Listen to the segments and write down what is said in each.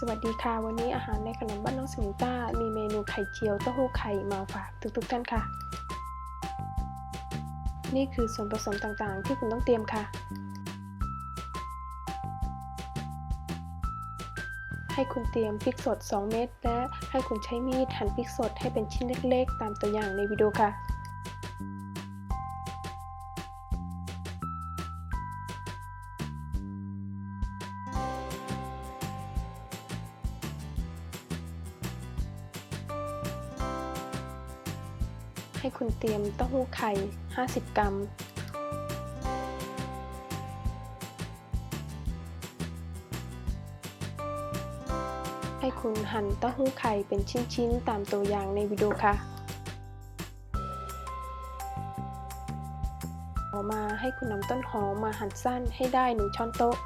สวัสดีค่ะ วันนี้อาหารในขนมบ้านน้องสมิงต้า มีเมนูไข่เจียวเต้าหู้ไข่มาฝากทุกๆท่านค่ะ นี่คือส่วนผสมต่างๆ ที่คุณต้องเตรียมค่ะ ให้คุณเตรียมพริกสด 2 เม็ดและให้คุณใช้มีดหั่นพริกสดให้เป็นชิ้นเล็กๆ ตามตัวอย่างในวิดีโอค่ะ ให้คุณเตรียมเต้าหู้ไข่ 50 กรัม ให้คุณหั่นเต้าหู้ไข่เป็นชิ้นๆ ตามตัวอย่างในวิดีโอค่ะ ต่อมาให้คุณนำต้นหอมมาหั่นสั้นให้ได้1ช้อนโต๊ะ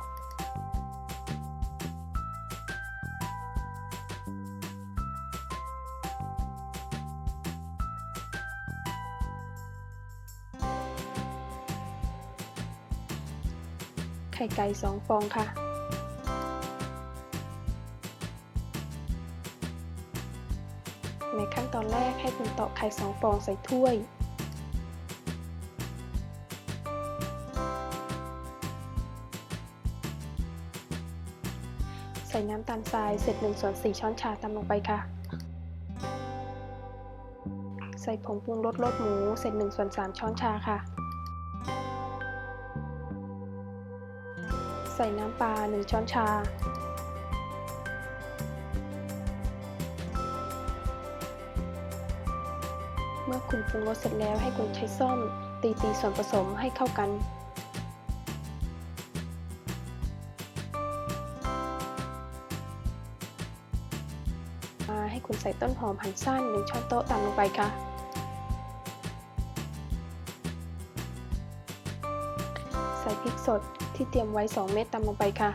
ไข่ไก่2ฟองค่ะ ในขั้นตอนแรกให้คุณตอกไข่2ฟองใส่ถ้วยใส่น้ำตาลทรายเสร็จ1ส่วน4ช้อนชาตามลงไปค่ะ ใส่ผงปรุงรสรสหมูเสร็จ1ส่วน3ช้อนชาค่ะ ส่น้ำปลา 1 ช้อนชา เมื่อคุณปรุงรสเสร็จแล้วให้คุณใช้ส้อมตีตีส่วนผสมให้เข้ากันมาให้คุณใส่ต้นหอมหั่นสั้น 1 ช้อนโต๊ะตามลงไปค่ะ ใส่พริกสดที่เตรียมไว้ 2 เม็ดตามลงไปค่ะ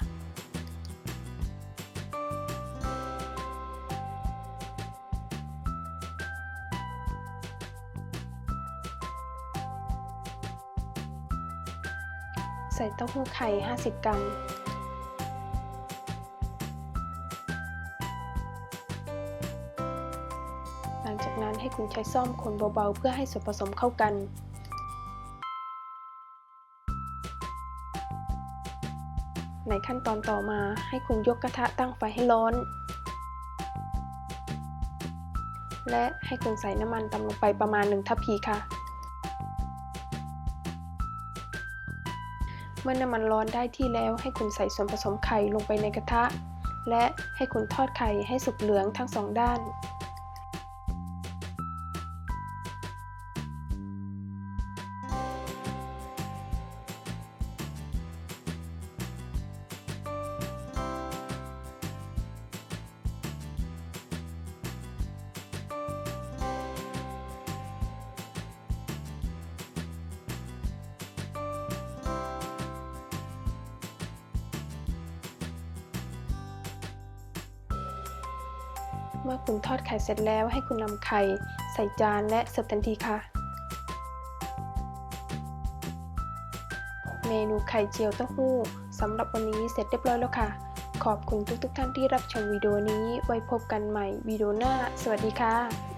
ใส่เต้าหู้ไข่ 50 กรัมหลังจากนั้นให้คุณใช้ซ่อมคนเบาๆ เพื่อให้ส่วนผสมเข้ากัน ในขั้นตอนต่อมาให้คุณยกกระทะตั้งไฟให้ร้อน และให้คุณใส่น้ำมันตำลงไปประมาณ 1 ทัพพีค่ะ เมื่อน้ำมันร้อนได้ที่แล้ว ให้คุณใส่ส่วนผสมไข่ลงไปในกระทะ และให้คุณทอดไข่ให้สุกเหลืองทั้งสองด้าน เมื่อคุณทอดไข่เสร็จแล้วให้คุณนำไข่ใส่จานและเสิร์ฟทันทีค่ะ เมนูไข่เจียวเต้าหู้สำหรับวันนี้เสร็จเรียบร้อยแล้วค่ะ ขอบคุณทุกๆทท่านที่รับชมวิดีโอนี้ ไว้พบกันใหม่วิดีโอหน้า สวัสดีค่ะ